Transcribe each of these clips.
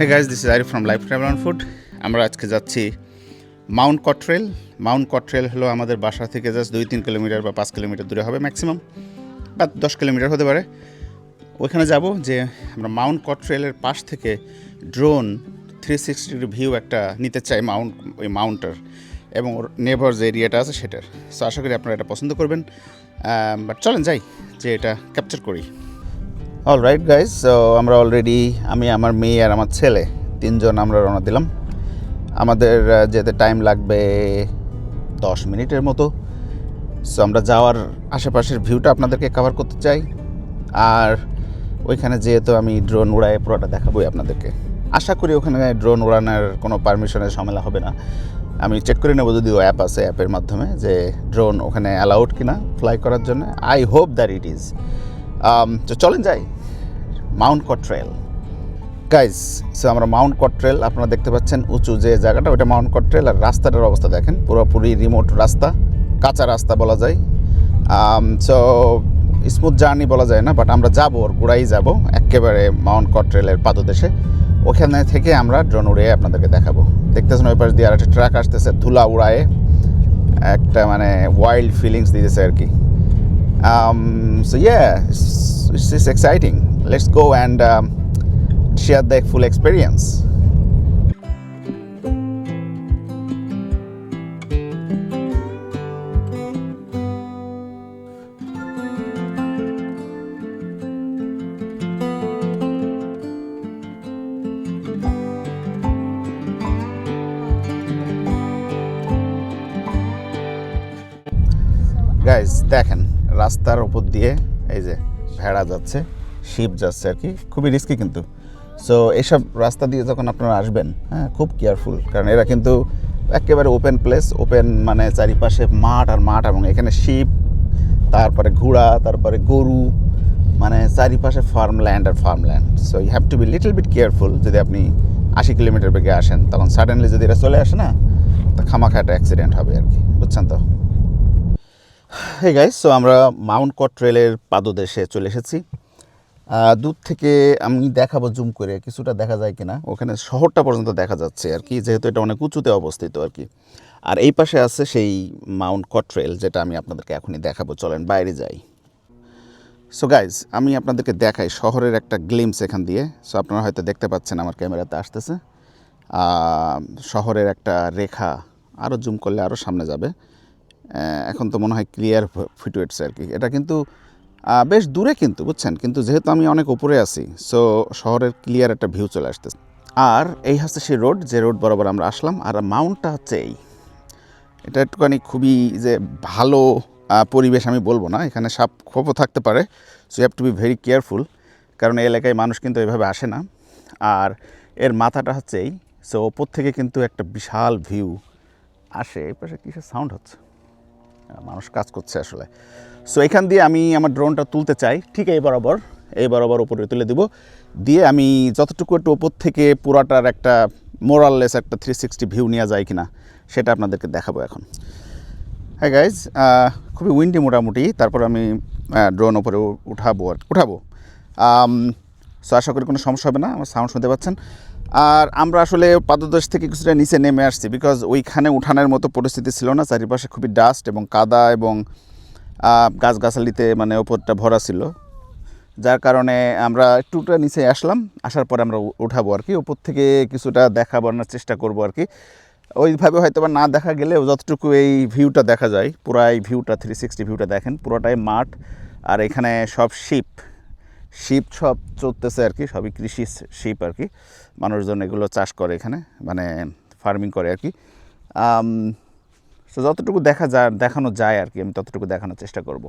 হ্যাঁ guys this is Ari from life travel on food আমরা আজকে যাচ্ছি মাউন্ট কট্রেল মাউন্ট কট্রেল হলো আমাদের বাসা থেকে জাস্ট দুই তিন কিলোমিটার বা পাঁচ কিলোমিটার দূরে হবে ম্যাক্সিমাম বা দশ কিলোমিটার হতে পারে। ওইখানে যাব যে আমরা মাউন্ট কট্রেলের পাশ থেকে ড্রোন থ্রি সিক্সটি ভিউ একটা নিতে চাই মাউন্ট ওই মাউন্টের এবং ওর নেভার যে এরিয়াটা আছে সেটার। সো আশা করি আপনারা এটা পছন্দ করবেন। বাট চলেন যাই যে এটা ক্যাপচার করি। অল রাইট গাইজ সো আমরা অলরেডি আমি, আমার মেয়ে আর আমার ছেলে, তিনজন আমরা রওনা দিলাম। আমাদের যেতে টাইম লাগবে দশ মিনিটের মতো। সো আমরা যাওয়ার আশেপাশের ভিউটা আপনাদেরকে কভার করতে চাই। আর ওইখানে যেহেতু আমি ড্রোন উড়ায় পুরোটা দেখাবোই আপনাদেরকে। আশা করি ওখানে ড্রোন উড়ানোর কোনো পারমিশনের ঝামেলা হবে না। আমি চেক করে নেব যদিও অ্যাপ আছে অ্যাপের মাধ্যমে, যে ড্রোন ওখানে অ্যালাউড কিনা ফ্লাই করার জন্য। I hope that it is তো চলেন যাই। মাউন্ট কট্রেল গাইজ সো আমরা মাউন্ট কট্রেল আপনারা দেখতে পাচ্ছেন উঁচু যে জায়গাটা ওটা মাউন্ট কট্রেল আর রাস্তাটার অবস্থা দেখেন। পুরোপুরি রিমোট রাস্তা, কাঁচা রাস্তা বলা যায়। সো স্মুথ জার্নি বলা যায় না বাট আমরা যাব, ওর গোড়াই যাব, একেবারে মাউন্ট কট্রেলের পাদদেশে। ওখানে থেকে আমরা ড্রোন উড়ে আপনাদেরকে দেখাবো। দেখতেছেন ওই পাশ দিয়ে আর একটা ট্রাক আসতেছে ধুলা উড়ায়ে। একটা মানে ওয়াইল্ড ফিলিংস দিতেছে আর কি। um, so yeah it's, it's, it's exciting let's go and um, share the full experience guys দেখেন রাস্তার উপর দিয়ে এই যে ভেড়া যাচ্ছে, শিপ যাচ্ছে আর কি। খুবই রিস্কি কিন্তু। সো এইসব রাস্তা দিয়ে যখন আপনারা আসবেন হ্যাঁ খুব কেয়ারফুল কারণ এরা কিন্তু একেবারে ওপেন প্লেস ওপেন মানে চারিপাশে মাঠ আর মাঠ, এবং এখানে শিপ, তারপরে ঘোড়া, তারপরে গরু মানে চারিপাশে farm land R farm land so you have to be little bit careful যদি আপনি আশি কিলোমিটার বেগে আসেন, তখন সাডেনলি যদি এরা চলে আসে না, তো খামাখা একটা অ্যাক্সিডেন্ট হবে আর কি। বুঝছেন তো? হে গাইস সো আমরা মাউন্ট কট ট্রেলের পাদদেশে চলে এসেছি। দূর থেকে আমি দেখাবো জুম করে কিছুটা দেখা যায় কিনা। ওখানে শহরটা পর্যন্ত দেখা যাচ্ছে আর কি, যেহেতু এটা অনেক উঁচুতে অবস্থিত আর কি। আর এই পাশে আছে সেই মাউন্ট কট ট্রেল যেটা আমি আপনাদেরকে এখনই দেখাবো। চলেন বাইরে যাই। সো গাইজ আমি আপনাদেরকে দেখাই শহরের একটা গ্লিমস এখান দিয়ে। সো আপনারা হয়তো দেখতে পাচ্ছেন আমার ক্যামেরাতে আসতেছে। শহরের একটা রেখা আরও জুম করলে আরও সামনে যাবে। এখন তো মনে হয় ক্লিয়ার ফুটে উঠছে আর কি। এটা কিন্তু বেশ দূরে কিন্তু, বুঝছেন? কিন্তু যেহেতু আমি অনেক উপরে আছি সো শহরের ক্লিয়ার একটা ভিউ চলে আসতেছে। আর এই হচ্ছে সেই রোড যে রোড বরাবর আমরা আসলাম, আর মাউন্টটা হচ্ছে এই। এটা একটুখানি খুবই যে ভালো পরিবেশ আমি বলব না, এখানে সাপ খোপও থাকতে পারে so you have to be very careful কারণ এই এলাকায় মানুষ কিন্তু এভাবে আসে না। আর এর মাথাটা হচ্ছে এই সো ওপর থেকে কিন্তু একটা বিশাল ভিউ আসে, এই পাশে কিসের সাউন্ড হচ্ছে? মানুষ কাজ করছে আসলে। সো এখান দিয়ে আমি আমার ড্রোনটা তুলতে চাই। ঠিক এই বরাবর এই বরাবর উপরে তুলে দিব। দিয়ে আমি যতটুকু একটু ওপর থেকে পুরাটার একটা মোরাললেস একটা থ্রি সিক্সটি ভিউ নেওয়া যায় কিনা, সেটা আপনাদেরকে দেখাবো এখন। হ্যাঁ গাইজ খুবই উইন্ডি মোটামুটি। তারপর আমি ড্রোন ওপরে উঠাবো আর, উঠাবো। সো আশা করি কোনো সমস্যা হবে না। আমার সাউন্ড শুনতে পাচ্ছেন। আর আমরা আসলে পাদদেশ থেকে কিছুটা নিচে নেমে আসছি বিকজ ওইখানে উঠানের মতো পরিস্থিতি ছিল না, চারিপাশে খুবই ডাস্ট এবং কাদা এবং গাছগাছালিতে মানে ওপরটা ভরা ছিল। যার কারণে আমরা একটুটা নিচে আসলাম, আসার পরে আমরা উঠাবো আর কি। ওপর থেকে কিছুটা দেখাবার চেষ্টা করব আর কি। ওইভাবে হয়তো বা না দেখা গেলেও যতটুকু এই ভিউটা দেখা যায় পুরো এই ভিউটা থ্রি সিক্সটি ভিউটা দেখেন, পুরোটাই মাঠ। আর এখানে সব শিপ শিপ সব চলতেছে আর কি, সবই কৃষি শিপ আর কি। মানুষজন এগুলো চাষ করে এখানে মানে ফার্মিং করে আর কি। তো যতটুকু দেখা যায় দেখানো যায় আর কি, আমি ততটুকু দেখানোর চেষ্টা করব।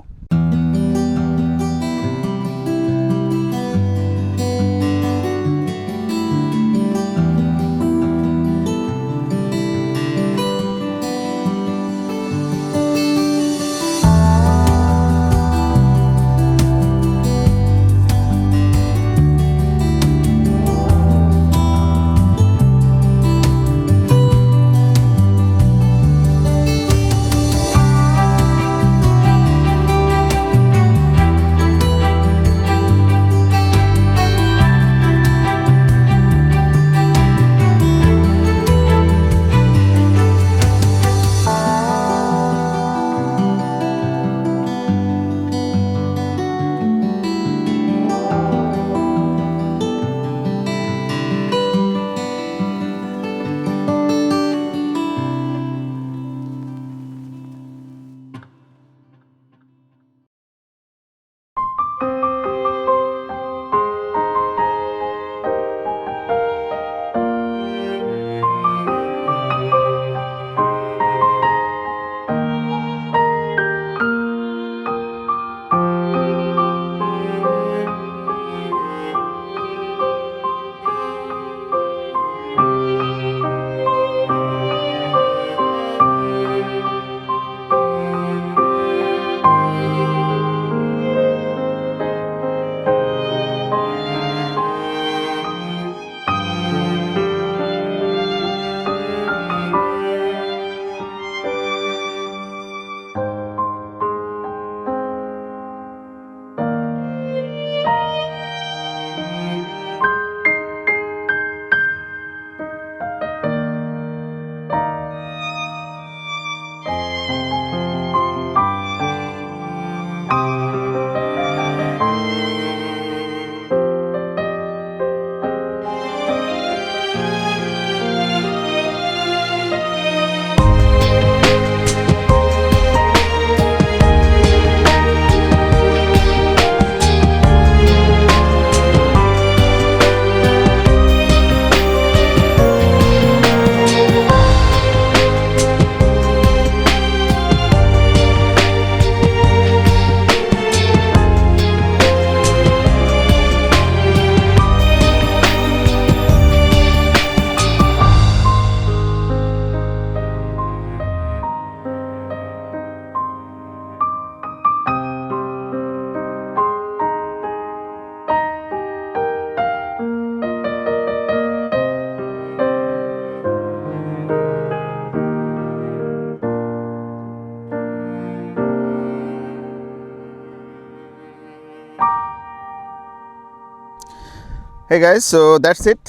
Hey guys so that's it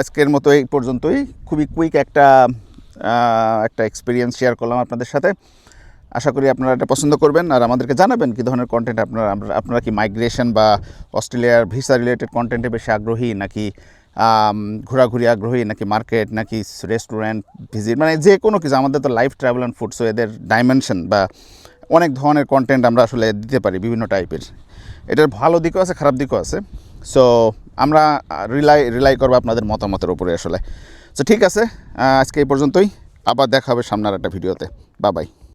আজকের মতো এই পর্যন্তই। খুবই কুইক একটা একটা এক্সপিরিয়েন্স শেয়ার করলাম আপনাদের সাথে। আশা করি আপনারা এটা পছন্দ করবেন আর আমাদেরকে জানাবেন কী ধরনের কন্টেন্ট আপনারা আপনারা কি মাইগ্রেশন বা অস্ট্রেলিয়ার ভিসা রিলেটেড কন্টেন্টে বেশি আগ্রহী নাকি ঘোরাঘুরি আগ্রহী নাকি মার্কেট নাকি রেস্টুরেন্ট ভিজিট মানে যে কোনো কিছু, আমাদের তো life travel and food so এদের ডাইমেনশন বা অনেক ধরনের কন্টেন্ট আমরা আসলে দিতে পারি বিভিন্ন টাইপের এটার ভালো দিকও আছে, খারাপ দিকও আছে। সো আমরা রিলাই রিলাই করব আপনাদের মতামতের উপরে আসলে। সো ঠিক আছে আজকে এই পর্যন্তই। আবার দেখা হবে সামনের একটা ভিডিওতে। বা বাই